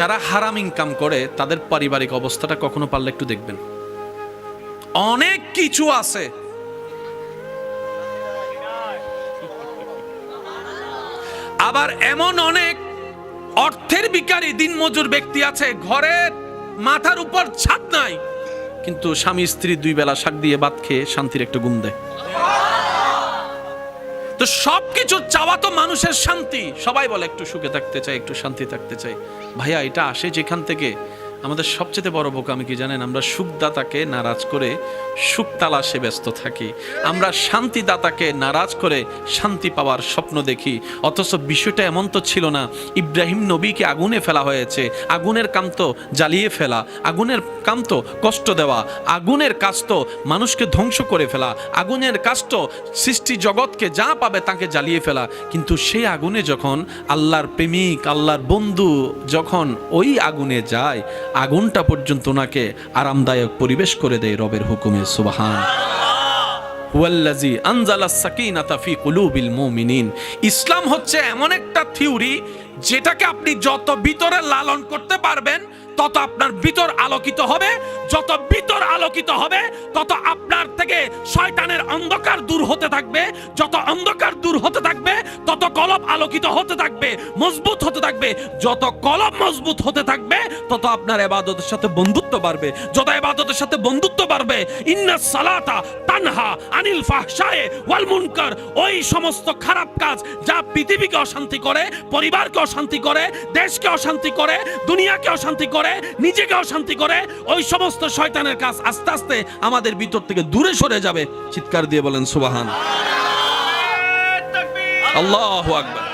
যারা হারাম ইনকাম করে, তাদের পারিবারিক অবস্থাটা কখনো পারলে একটু দেখবেন। অনেক কিছু আছে। আবার এমন অনেক অর্থের বিকারী দিনমজুর ব্যক্তি আছে, ঘরের মাথার উপর ছাদ নাই, কিন্তু স্বামী স্ত্রী দুই বেলা শাক দিয়ে ভাত খেয়ে শান্তির একটা ঘুম দেয়। তো সব কিছু চাওয়া তো মানুষের শান্তি। সবাই বলে, একটু সুখে থাকতে চাই, একটু শান্তি থাকতে চাই। ভাইয়া, এটা আসে যেখান থেকে? আমাদের সবচেয়ে বড় বোকামি কি জানেন? আমরা সুখদাতাকে নারাজ করে সুখ তালাশে ব্যস্ত থাকি। আমরা শান্তিদাতাকে নারাজ করে শান্তি পাওয়ার স্বপ্ন দেখি। অথচ বিষয়টা এমন তো ছিল না। ইব্রাহিম নবীকে আগুনে ফেলা হয়েছে। আগুনের কাম তো জ্বালিয়ে ফেলা। আগুনের কাম তো কষ্ট দেওয়া। আগুনের কাজ তো মানুষকে ধ্বংস করে ফেলা। আগুনের কাজ তো সৃষ্টি জগৎকে যা পাবে তাকে জ্বালিয়ে ফেলা। কিন্তু সেই আগুনে যখন আল্লাহর প্রেমিক, আল্লাহর বন্ধু যখন ওই আগুনে যায় আগুনটা পর্যন্ত ওনাকে আরামদায়ক পরিবেশ করে দেয় রবের হুকুমে, সুবাহান। ইসলাম হচ্ছে এমন একটা থিওরি যেটাকে আপনি যত ভিতরে লালন করতে পারবেন, তত আপনার ভিতর আলোকিত হবে। যত ভিতর আলোকিত হবে, তত আপনার থেকে শয়তানের অন্ধকার দূর হতে থাকবে। যত অন্ধকার দূর হতে আলোকিত হতে থাকবে মজবুত হতে থাকবে। যত কলব মজবুত হতে থাকবে তত আপনার এবাদতের সাথে বন্ধুত্ব বাড়বে। যত এবাদতের সাথে বন্ধুত্ব বাড়বে ইন্না সালাতা তানহা আনিল ফাহশায়ে ওয়াল মুনকার। ওই সমস্ত খারাপ কাজ যা পৃথিবীকে অশান্তি করে পরিবারকে অশান্তি করে দেশকে অশান্তি করে দুনিয়াকে অশান্তি করে নিজেকে অশান্তি করে ওই সমস্ত শয়তানের কাজ আস্তে আস্তে আমাদের ভিতর থেকে দূরে সরে যাবে। চিৎকার দিয়ে বলেন সুবাহান। আল্লাহু আকবার।